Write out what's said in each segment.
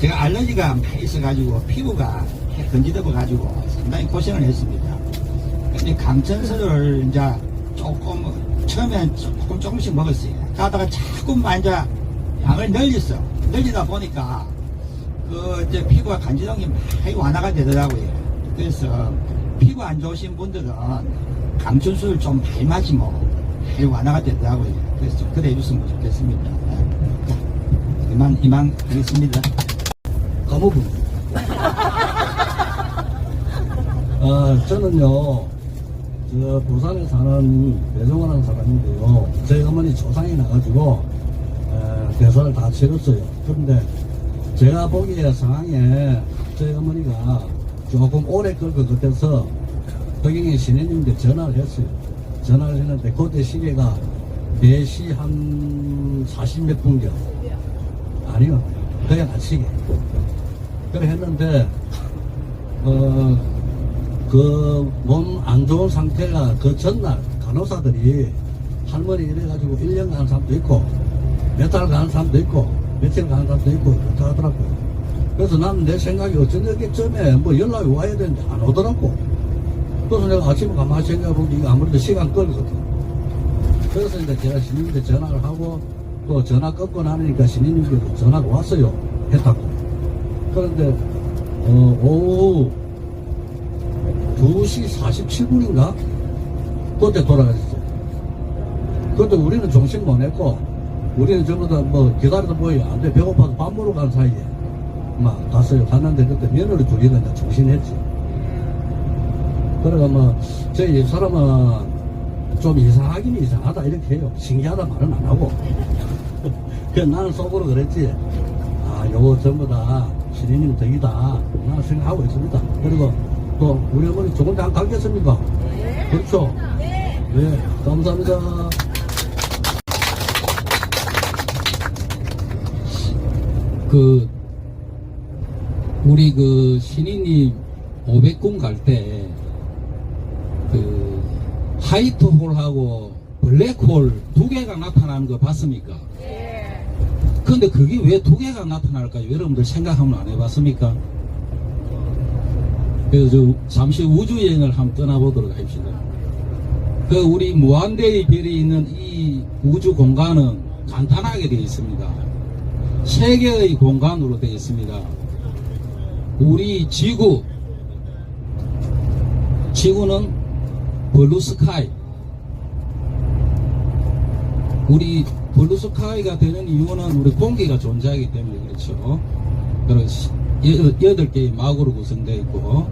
제가 알러지가 많이 있어가지고 피부가 건지덮어가지고 상당히 고생을 했습니다. 근데 강천서를 이제 조금 처음엔 조금 조금씩 먹었어요. 가다가 자꾸만 이제 양을 늘렸어. 늘리다 보니까 그 이제 피부가 간지럼이 많이 완화가 되더라고요. 그래서 피부 안 좋으신 분들은 강천수를 좀 많이 마시면 많이 완화가 되더라고요. 그래서 좀 그래 주시면 좋겠습니다. 자, 이만 이만 하겠습니다. 가모분. 아, 저는요, 저 부산에 사는 배종원하는 사람인데요. 저희 어머니 조상이 나가지고, 에, 대사를 다 치렀어요. 그런데 제가 보기에 상황에 저희 어머니가 조금 오래 끌것 같아서 허경의 신혜님께 전화를 했어요. 전화를 했는데 그때 시계가 4시 한 40몇 분경. 아니요. 그냥 아치게. 그래 했는데, 어, 그 몸 안 좋은 상태가 그 전날 간호사들이 할머니 이래가지고 1년 가는 사람도 있고, 몇 달 가는 사람도 있고, 며칠 가는 사람도 있고, 그렇다 하더라고요. 그래서 나는 내 생각이 어쩌겠쯤에 뭐 연락이 와야 되는데 안 오더라고. 그래서 내가 아침에 가만히 생각해보니 이거 아무래도 시간 끌거든. 그래서 이제 제가 신인님께 전화를 하고 또 전화 끊고 나니까 신인님께도 전화가 왔어요. 했다고. 그런데 어, 오후 2시 47분인가? 그때 돌아가셨어요. 그때 우리는 정신 못 냈고 우리는 전부 다 뭐 기다리다 보이 안 돼. 배고파서 밥 먹으러 간 사이에 막 갔어요. 갔는데 그때 며느리 둘이는 이제 정신했지. 그래가 뭐 저희 사람은 좀 이상하긴 이상하다 이렇게 해요. 신기하다 말은 안 하고. 그 나는 속으로 그랬지. 아, 요거 전부 다 신인님 덕이다. 나는 생각하고 있습니다. 그리고 또 우리 어머니 조금 더 가겠습니까? 그렇죠? 네. 감사합니다. 그 우리 그 신인님 500군 갈때 그 하이트홀하고 블랙홀 두 개가 나타나는 거 봤습니까? 근데 그게 왜 두 개가 나타날까요? 여러분들 생각 한번 안 해봤습니까? 그래서 저 잠시 우주 여행을 한번 떠나보도록 합시다. 그 우리 무한대의 별이 있는 이 우주 공간은 간단하게 되어 있습니다. 세 개의 공간으로 되어 있습니다. 우리 지구, 지구는 블루 스카이. 우리 블루스카이가 되는 이유는 우리 공기가 존재하기 때문에 그렇죠. 여- 여덟 개의 막으로 구성되어 있고,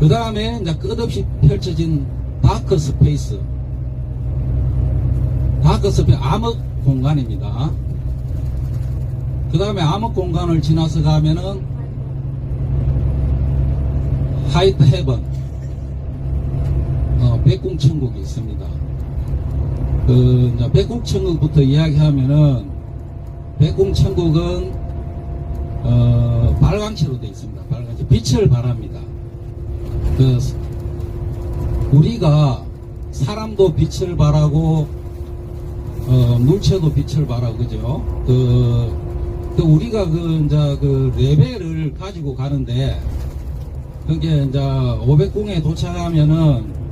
그 다음에 이제 끝없이 펼쳐진 다크 스페이스. 다크 스페이스 암흑 공간입니다. 그 다음에 암흑 공간을 지나서 가면은 하이트 헤븐 어, 백궁천국이 있습니다. 그 이제 백궁천국부터 이야기하면은 백궁천국은 어, 발광체로 되어 있습니다. 발광체 빛을 발합니다. 그 우리가 사람도 빛을 발하고 어, 물체도 빛을 발하고 그죠? 그, 그 우리가 그 이제 그 레벨을 가지고 가는데 그게 이제 500공에 도착하면은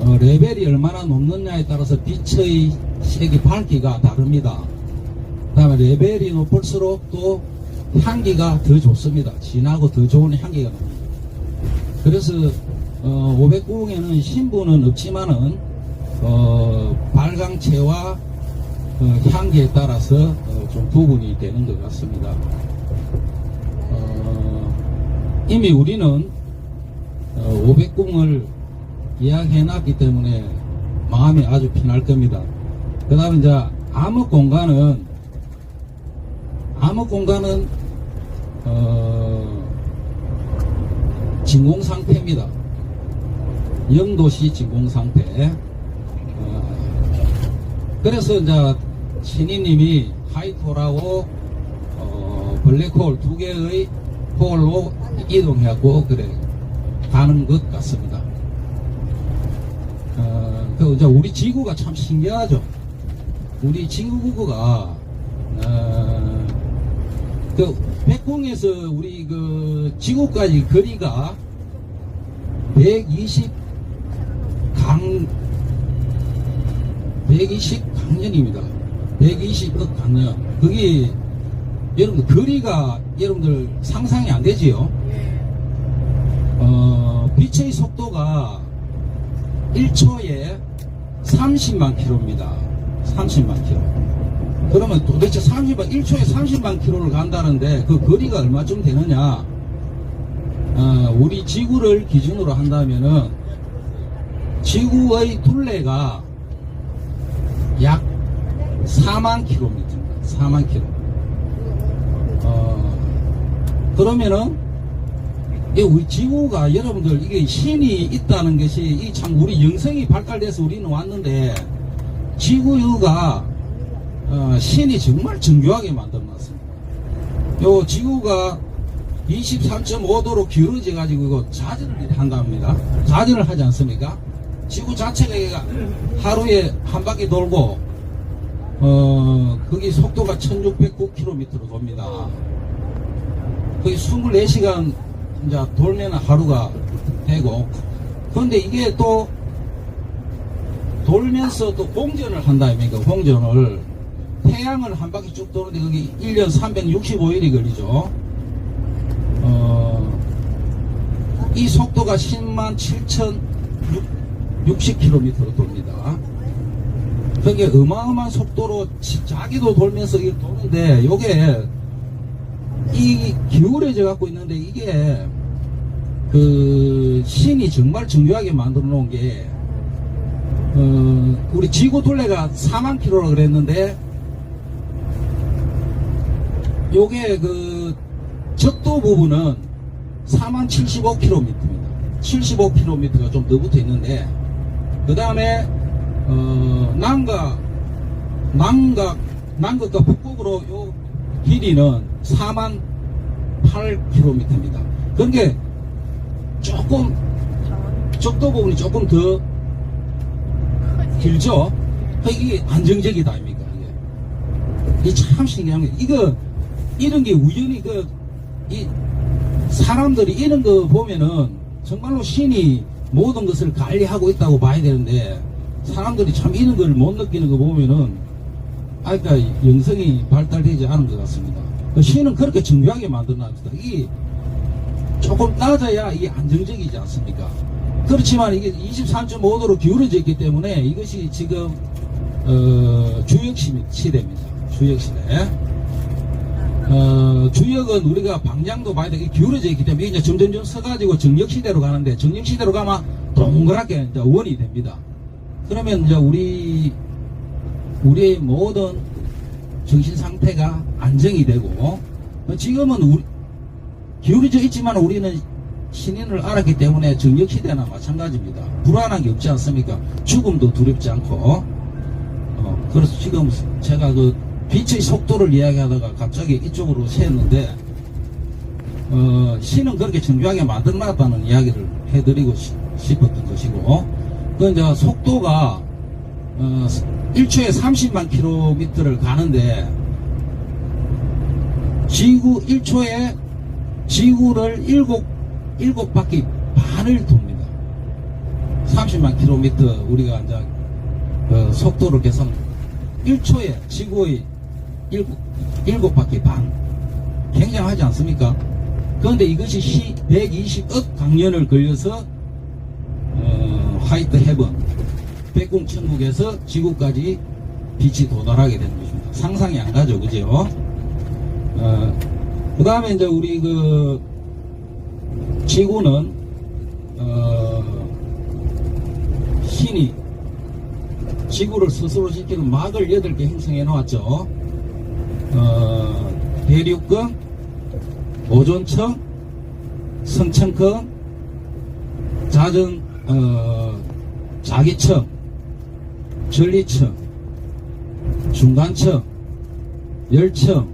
어, 레벨이 얼마나 높느냐에 따라서 빛의 색이 밝기가 다릅니다. 그다음에 레벨이 높을수록 또 향기가 더 좋습니다. 진하고 더 좋은 향기가 납니다. 그래서 어, 500공에는 신부는 없지만은 어, 발광체와 어, 향기에 따라서 어, 좀 구분이 되는 것 같습니다. 어, 이미 우리는 어, 500공을 이야기해 놨기 때문에 마음이 아주 편할 겁니다. 그 다음에 이제 암흑 공간은 암흑 공간은 어, 진공 상태입니다. 영도시 진공 상태. 어, 그래서 이제 신이님이 하이톨하고 어, 블랙홀 두 개의 홀로 이동해갖고 그래 가는 것 같습니다. 어, 그 이제 우리 지구가 참 신기하죠. 우리 지구가 어, 그 백궁에서 우리 그 지구까지 거리가 120 강, 120 강년입니다. 120억 강년. 그게 여러분들 거리가 여러분들 상상이 안 되지요? 어, 빛의 속도가 1초에 30만 킬로입니다. 30만 킬로. 그러면 도대체 30만, 1초에 30만 킬로를 간다는데 그 거리가 얼마쯤 되느냐? 어, 우리 지구를 기준으로 한다면은 지구의 둘레가 약 4만 킬로미터입니다. 4만 킬로. 어, 그러면은 이 우리 지구가 여러분들 이게 신이 있다는 것이 이 참 우리 영성이 발달돼서 우리는 왔는데 지구가 어, 신이 정말 정교하게 만들어놨습니다. 요 지구가 23.5도로 기울어져 가지고 이거 자전을 한답니다. 자전을 하지 않습니까? 지구 자체가 하루에 한 바퀴 돌고 어 거기 속도가 1609km로 돕니다. 거기 24시간 이제 돌면 하루가 되고. 그런데 이게 또 돌면서 또 공전을 한다 아닙니까 공전을 태양을 한 바퀴 쭉 도는데 그게 1년 365일이 걸리죠. 어, 이 속도가 10만 7,060km로 돕니다. 그게 어마어마한 속도로 지- 자기도 돌면서 이렇게 도는데 요게 이 기울어져 갖고 있는데 이게 그 신이 정말 정교하게 만들어 놓은 게 어, 우리 지구 둘레가 4만 킬로라 그랬는데 요게 그 적도 부분은 4만 75km입니다. 75km가 좀 더 붙어 있는데 그 다음에 어, 남각 남각 남극과 북극으로 요 길이는 4만 8km입니다. 그러니까 조금 적도 부분이 조금 더 길죠? 그러니까 이게 안정적이다 아닙니까? 이게 참 신기한 게 이거 이런 게 우연히 그 이 사람들이 이런 거 보면은 정말로 신이 모든 것을 관리하고 있다고 봐야 되는데 사람들이 참 이런 걸 못 느끼는 거 보면은 아까 영성이 발달되지 않은 것 같습니다. 그 신은 그렇게 정교하게 만들어놨습니다. 이게 조금 낮아야 이게 안정적이지 않습니까? 그렇지만 이게 23.5도로 기울어져 있기 때문에 이것이 지금 어, 주역 시- 시대입니다. 주역 시대. 어, 주역은 우리가 방향도 봐야 되게 기울어져 있기 때문에 이제 점점점 서가지고 정역 시대로 가는데 정역 시대로 가면 동그랗게 이제 원이 됩니다. 그러면 이제 우리 우리의 모든 정신 상태가 안정이 되고 어, 지금은 우리, 기울어져 있지만 우리는 신인을 알았기 때문에 정력 시대나 마찬가지입니다. 불안한 게 없지 않습니까? 죽음도 두렵지 않고 어, 그래서 지금 제가 그 빛의 속도를 이야기하다가 갑자기 이쪽으로 새었는데 어, 신은 그렇게 정교하게 만들어놨다는 이야기를 해드리고 시- 싶었던 것이고 그 이제 속도가 어, 1초에 30만 킬로미터를 가는데 지구 1초에 지구를 7, 7바퀴 반을 돕니다. 30만 킬로미터 우리가 이제 그 속도를 계산 1초에 지구의 7, 7바퀴 반 굉장하지 않습니까? 그런데 이것이 시 120억 강년을 걸려서 어, 화이트 헤븐 백궁 천국에서 지구까지 빛이 도달하게 되는 것입니다. 상상이 안 가죠, 그죠? 어, 그 다음에 이제 우리 그 지구는 어, 신이 지구를 스스로 지키는 막을 8개 형성해 놓았죠. 어, 대륙권, 오존청, 성층권, 자전, 어, 자기청, 전리청, 중간청, 열청,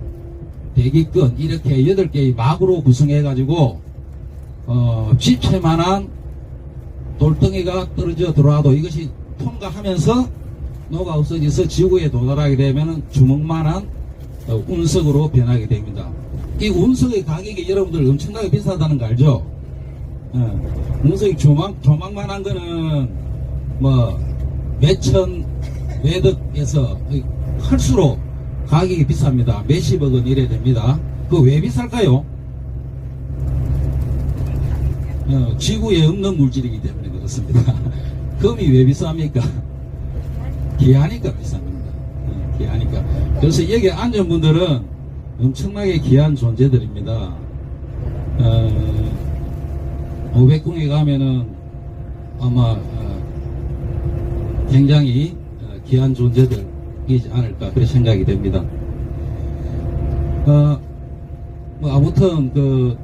대기권 이렇게 8개의 막으로 구성해가지고 어, 집채만한 돌덩이가 떨어져 들어와도 이것이 통과하면서 녹아 없어져서 지구에 도달하게 되면 주먹만한 어, 운석으로 변하게 됩니다. 이 운석의 가격이 여러분들 엄청나게 비싸다는 거 알죠? 예. 운석이 조망, 조망만 한 거는 뭐 몇천 매덕에서 할수록 가격이 비쌉니다. 몇십억 원 이래 됩니다. 그거 왜 비쌀까요? 어, 지구에 없는 물질이기 때문에 그렇습니다. 금이 왜 비쌉니까? 귀하니까 비싼 겁니다. 어, 귀하니까. 그래서 여기 앉은 분들은 엄청나게 귀한 존재들입니다. 어, 500궁에 가면은 아마 어, 굉장히 어, 귀한 존재들이지 않을까 그런 생각이 됩니다. 어, 뭐 아무튼 그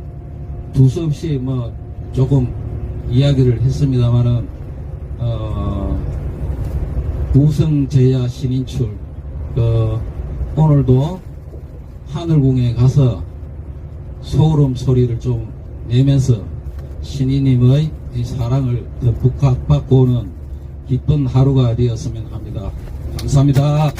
두수 없이 뭐 조금 이야기를 했습니다만은 어, 우승제야 신인출 그 오늘도 하늘궁에 가서 소름 소리를 좀 내면서 신이님의 이 사랑을 더 북학받고 오는 기쁜 하루가 되었으면 합니다. 감사합니다.